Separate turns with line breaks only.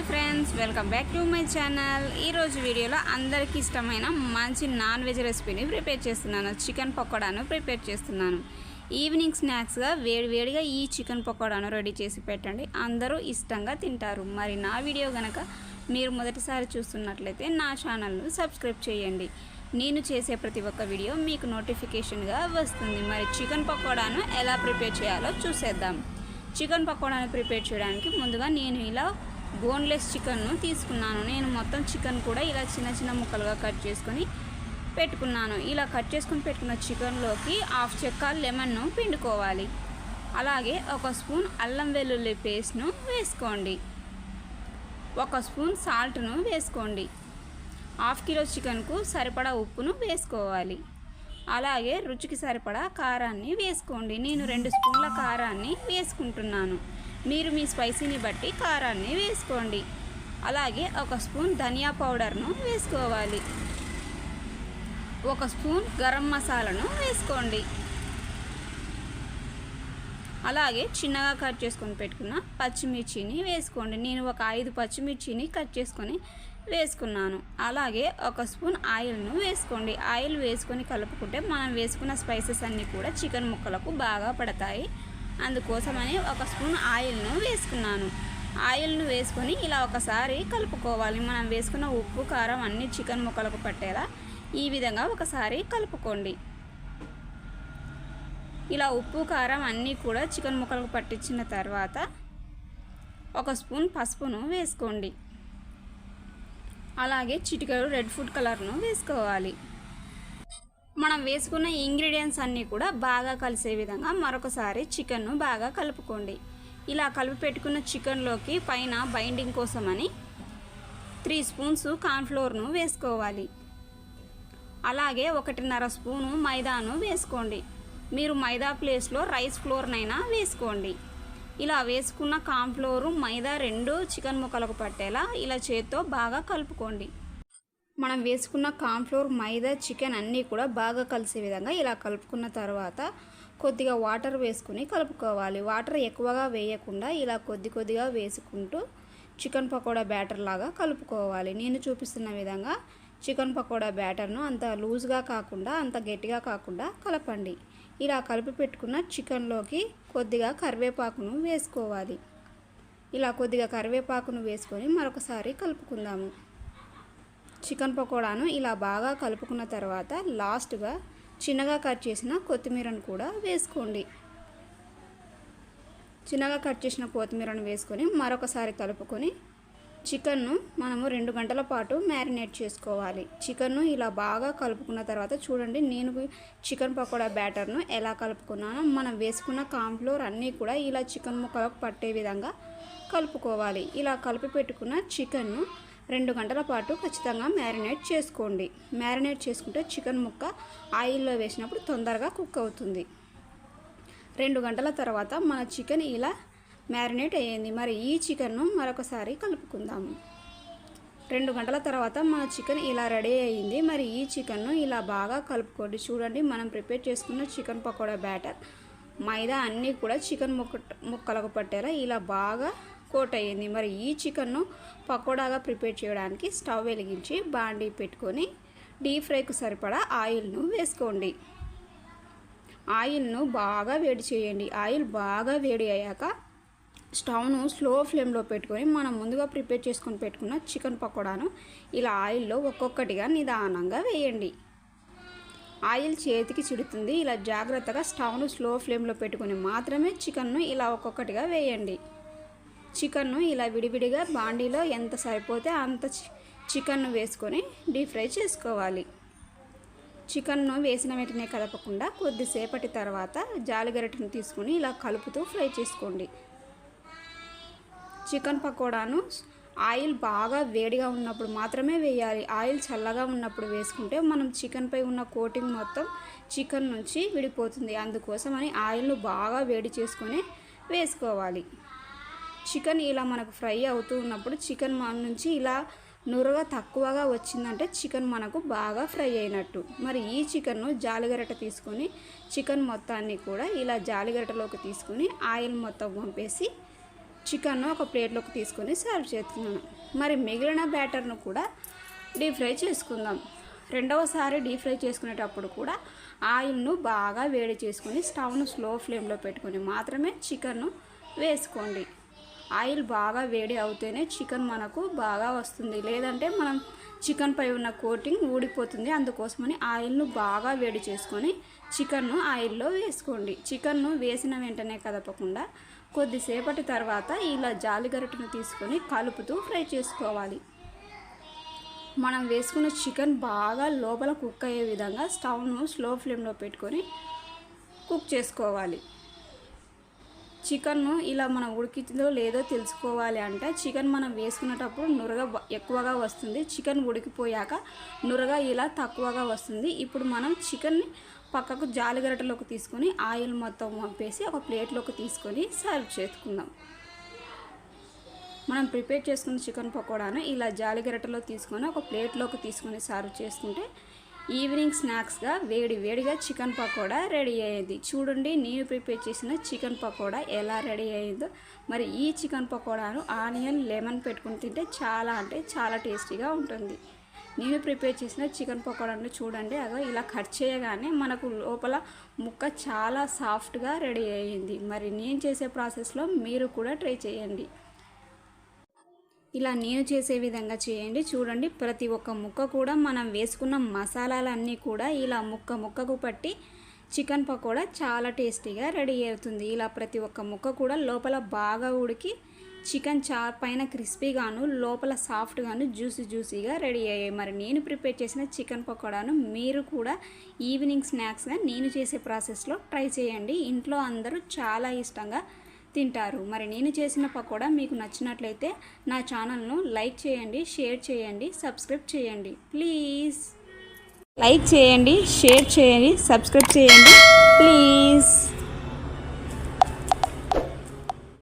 Hi friends welcome back to my channel. ఈరోజు వీడియోలో అందరికీ ఇష్టమైన మంచి నాన్ వెజ్ రెసిపీని ప్రిపేర్ చేస్తున్నాను. చికెన్ పకోడాను ప్రిపేర్ చేస్తున్నాను. ఈవినింగ్ స్నాక్స్గా వేడి వేడిగా ఈ చికెన్ పకోడాను రెడీ చేసి పెట్టండి. అందరూ ఇష్టంగా తింటారు. మరి నా వీడియో కనుక మీరు మొదటిసారి చూస్తున్నట్లయితే నా ఛానల్ను సబ్స్క్రైబ్ చేయండి. నేను చేసే ప్రతి ఒక్క వీడియో మీకు నోటిఫికేషన్గా వస్తుంది. మరి చికెన్ పకోడాను ఎలా ప్రిపేర్ చేయాలో చూసేద్దాం. చికెన్ పకోడాను ప్రిపేర్ చేయడానికి ముందుగా నేను ఇలా బోన్లెస్ చికెన్ను తీసుకున్నాను. నేను మొత్తం చికెన్ కూడా ఇలా చిన్న చిన్న ముక్కలుగా కట్ చేసుకొని పెట్టుకున్నాను. ఇలా కట్ చేసుకొని పెట్టుకున్న చికెన్లోకి హాఫ్ చెక్క లెమన్ను పిండుకోవాలి. అలాగే ఒక స్పూన్ అల్లం వెల్లుల్లి పేస్ట్ను వేసుకోండి. ఒక స్పూన్ సాల్ట్ను వేసుకోండి. హాఫ్ కిలో చికెన్కు సరిపడా ఉప్పును వేసుకోవాలి. అలాగే రుచికి సరిపడా కారాన్ని వేసుకోండి. నేను రెండు స్పూన్ల కారాన్ని వేసుకుంటున్నాను. మీరు మీ స్పైసీని బట్టి కారాన్ని వేసుకోండి. అలాగే ఒక స్పూన్ ధనియా పౌడర్ను వేసుకోవాలి. ఒక స్పూన్ గరం మసాలాను వేసుకోండి. అలాగే చిన్నగా కట్ చేసుకొని పెట్టుకున్న పచ్చిమిర్చిని వేసుకోండి. నేను ఒక ఐదు పచ్చిమిర్చిని కట్ చేసుకొని వేసుకున్నాను. అలాగే ఒక స్పూన్ ఆయిల్ను వేసుకోండి. ఆయిల్ వేసుకొని కలుపుకుంటే మనం వేసుకున్న స్పైసెస్ అన్నీ కూడా చికెన్ ముక్కలకు బాగా పడతాయి. అందుకోసమని ఒక స్పూన్ ఆయిల్ను వేసుకున్నాను. ఆయిల్ను వేసుకొని ఇలా ఒకసారి కలుపుకోవాలి. మనం వేసుకున్న ఉప్పు కారం అన్ని చికెన్ ముక్కలకు పట్టేలా ఈ విధంగా ఒకసారి కలుపుకోండి. ఇలా ఉప్పు కారం అన్నీ కూడా చికెన్ ముక్కలకు పట్టించిన తర్వాత ఒక స్పూన్ పసుపును వేసుకోండి. అలాగే చిటికెడు రెడ్ ఫుడ్ కలర్ను వేసుకోవాలి. మనం వేసుకున్న ఇంగ్రీడియంట్స్ అన్నీ కూడా బాగా కలిసే విధంగా మరొకసారి చికెన్ను బాగా కలుపుకోండి. ఇలా కలిపి పెట్టుకున్న చికెన్లోకి పైన బైండింగ్ కోసమని త్రీ స్పూన్స్ కార్న్ఫ్లోర్ను వేసుకోవాలి. అలాగే ఒకటిన్నర స్పూను మైదాను వేసుకోండి. మీరు మైదా ప్లేస్లో రైస్ ఫ్లోర్నైనా వేసుకోండి. ఇలా వేసుకున్న కాన్ఫ్లోరు మైదా రెండు చికెన్ ముక్కలకు పట్టేలా ఇలా చేత్తో బాగా కలుపుకోండి. మనం వేసుకున్న కాన్ఫ్లోర్ మైదా చికెన్ అన్నీ కూడా బాగా కలిసే విధంగా ఇలా కలుపుకున్న తర్వాత కొద్దిగా వాటర్ వేసుకుని కలుపుకోవాలి. వాటర్ ఎక్కువగా వేయకుండా ఇలా కొద్ది కొద్దిగా వేసుకుంటూ చికెన్ పకోడా బ్యాటర్ లాగా కలుపుకోవాలి. నేను చూపిస్తున్న విధంగా చికెన్ పకోడా బ్యాటర్ను అంత లూజ్గా కాకుండా అంత గట్టిగా కాకుండా కలపండి. ఇలా కలిపి పెట్టుకున్న చికెన్లోకి కొద్దిగా కరివేపాకును వేసుకోవాలి. ఇలా కొద్దిగా కరివేపాకును వేసుకొని మరొకసారి కలుపుకుందాము. చికెన్ పకోడాను ఇలా బాగా కలుపుకున్న తర్వాత లాస్ట్గా చిన్నగా కట్ చేసిన కొత్తిమీరను కూడా వేసుకోండి. చిన్నగా కట్ చేసిన కొత్తిమీరను వేసుకొని మరొకసారి కలుపుకొని చికెన్ను మనము రెండు గంటల పాటు మ్యారినేట్ చేసుకోవాలి. చికెన్ను ఇలా బాగా కలుపుకున్న తర్వాత చూడండి నేను చికెన్ పకోడా బ్యాటర్ను ఎలా కలుపుకున్నానో మనం వేసుకున్న కాంఫ్లోర్ అన్నీ కూడా ఇలా చికెన్ ముక్కలకు పట్టే విధంగా కలుపుకోవాలి. ఇలా కలిపి పెట్టుకున్న చికెన్ను రెండు గంటల పాటు ఖచ్చితంగా మ్యారినేట్ చేసుకోండి. మ్యారినేట్ చేసుకుంటే చికెన్ ముక్క ఆయిల్లో వేసినప్పుడు తొందరగా కుక్ అవుతుంది. రెండు గంటల తర్వాత మన చికెన్ ఇలా మ్యారినేట్ అయ్యింది. మరి ఈ చికెన్ను మరొకసారి కలుపుకుందాము రెండు గంటల తర్వాత మన చికెన్ ఇలా రెడీ అయ్యింది. మరి ఈ చికెన్ను ఇలా బాగా కలుపుకోండి. చూడండి మనం ప్రిపేర్ చేసుకున్న చికెన్ పకోడా బ్యాటర్ మైదా అన్నీ కూడా చికెన్ ముక్క ముక్కలకు పట్టేలా ఇలా బాగా కోట్ అయ్యింది. మరి ఈ చికెన్ను పకోడాగా ప్రిపేర్ చేయడానికి స్టవ్ వెలిగించి బాండీ పెట్టుకొని డీప్ ఫ్రైకు సరిపడా ఆయిల్ను వేసుకోండి. ఆయిల్ను బాగా వేడి చేయండి. ఆయిల్ బాగా వేడి అయ్యాక స్టవ్ను స్లో ఫ్లేమ్లో పెట్టుకొని మనం ముందుగా ప్రిపేర్ చేసుకొని పెట్టుకున్న చికెన్ పకోడాను ఇలా ఆయిల్లో ఒక్కొక్కటిగా నిదానంగా వేయండి. ఆయిల్ చేతికి చిడుతుంది. ఇలా జాగ్రత్తగా స్టవ్ను స్లో ఫ్లేమ్లో పెట్టుకొని మాత్రమే చికెన్ను ఇలా ఒక్కొక్కటిగా వేయండి. చికెన్ను ఇలా విడివిడిగా బాండీలో ఎంత సరిపోతే అంత చికెన్ను వేసుకొని డీప్ ఫ్రై చేసుకోవాలి. చికెన్ను వేసిన వెంటనే కలపకుండా కొద్దిసేపటి తర్వాత జాలిగరటను తీసుకొని ఇలా కలుపుతూ ఫ్రై చేసుకోండి. చికెన్ పకోడాను ఆయిల్ బాగా వేడిగా ఉన్నప్పుడు మాత్రమే వేయాలి. ఆయిల్ చల్లగా ఉన్నప్పుడు వేసుకుంటే మనం చికెన్పై ఉన్న కోటింగ్ మొత్తం చికెన్ నుంచి విడిపోతుంది. అందుకోసమని ఆయిల్ను బాగా వేడి చేసుకొని వేసుకోవాలి. చికెన్ ఇలా మనకు ఫ్రై అవుతూ ఉన్నప్పుడు చికెన్ మన నుంచి ఇలా నురగా తక్కువగా వచ్చిందంటే చికెన్ మనకు బాగా ఫ్రై అయినట్టు. మరి ఈ చికెన్ను జాలిగరట తీసుకొని చికెన్ మొత్తాన్ని కూడా ఇలా జాలిగరటలోకి తీసుకొని ఆయిల్ మొత్తం పంపేసి చికెన్ను ఒక ప్లేట్లోకి తీసుకొని సర్వ్ చేస్తున్నాను. మరి మిగిలిన బ్యాటర్ను కూడా డీప్ ఫ్రై చేసుకుందాం. రెండవసారి డీప్ ఫ్రై చేసుకునేటప్పుడు కూడా ఆయిల్ను బాగా వేడి చేసుకొని స్టవ్ను స్లో ఫ్లేమ్లో పెట్టుకొని మాత్రమే చికెన్ను వేసుకోండి. ఆయిల్ బాగా వేడి అవుతేనే చికెన్ మనకు బాగా వస్తుంది. లేదంటే మనం చికెన్ పై ఉన్న కోటింగ్ ఊడిపోతుంది. అందుకోసమని ఆయిల్ను బాగా వేడి చేసుకొని చికెన్ను ఆయిల్లో వేసుకోండి. చికెన్ను వేసిన వెంటనే కదపకుండా కొద్దిసేపటి తర్వాత ఇలా జాలిగరటను తీసుకొని కలుపుతూ ఫ్రై చేసుకోవాలి. మనం వేసుకున్న చికెన్ బాగా లోపల కుక్ అయ్యే విధంగా స్టవ్ను స్లో ఫ్లేమ్లో పెట్టుకొని కుక్ చేసుకోవాలి. చికెన్ను ఇలా మనం ఉడికిందో లేదో తెలుసుకోవాలి అంటే చికెన్ మనం వేసుకునేటప్పుడు నురగ ఎక్కువగా వస్తుంది. చికెన్ ఉడికిపోయాక నురగ ఇలా తక్కువగా వస్తుంది. ఇప్పుడు మనం చికెన్ని పక్కకు జాలిగరటలోకి తీసుకొని ఆయిల్ మొత్తం పంపేసి ఒక ప్లేట్లోకి తీసుకొని సర్వ్ చేసుకుందాం. మనం ప్రిపేర్ చేసుకున్న చికెన్ పకోడాను ఇలా జాలిగరటలో తీసుకొని ఒక ప్లేట్లోకి తీసుకొని సర్వ్ చేసుకుంటే ఈవినింగ్ స్నాక్స్గా వేడి వేడిగా చికెన్ పకోడా రెడీ అయ్యింది. చూడండి నేను ప్రిపేర్ చేసిన చికెన్ పకోడా ఎలా రెడీ అయ్యిందో. మరి ఈ చికెన్ పకోడాను ఆనియన్ లెమన్ పెట్టుకుని తింటే చాలా అంటే చాలా టేస్టీగా ఉంటుంది. నేను ప్రిపేర్ చేసిన చికెన్ పకోడాను చూడండి అదో ఇలా కట్ చేయగానే మనకు లోపల ముక్క చాలా సాఫ్ట్గా రెడీ అయ్యింది. మరి నేను చేసే ప్రాసెస్లో మీరు కూడా ట్రై చేయండి. ఇలా నేను చేసే విధంగా చేయండి. చూడండి ప్రతి ఒక్క ముక్క కూడా మనం వేసుకున్న మసాలాలన్నీ కూడా ఇలా ముక్క ముక్కకు పట్టి చికెన్ పకోడా చాలా టేస్టీగా రెడీ అవుతుంది. ఇలా ప్రతి ఒక్క ముక్క కూడా లోపల బాగా ఉడికి చికెన్ చా పైన క్రిస్పీగాను లోపల సాఫ్ట్గాను జ్యూసీ జ్యూసీగా రెడీ అయ్యాయి. మరి నేను ప్రిపేర్ చేసిన చికెన్ పకోడాను మీరు కూడా ఈవినింగ్ స్నాక్స్గా నేను చేసే ప్రాసెస్లో ట్రై చేయండి. ఇంట్లో అందరూ చాలా ఇష్టంగా తింటారు. మరి నేను చేసిన పకోడా మీకు నచ్చినట్లయితే నా ఛానల్ను లైక్ చేయండి షేర్ చేయండి సబ్స్క్రైబ్ చేయండి. ప్లీజ్. లైక్ చేయండి షేర్ చేయండి సబ్స్క్రైబ్ చేయండి. ప్లీజ్.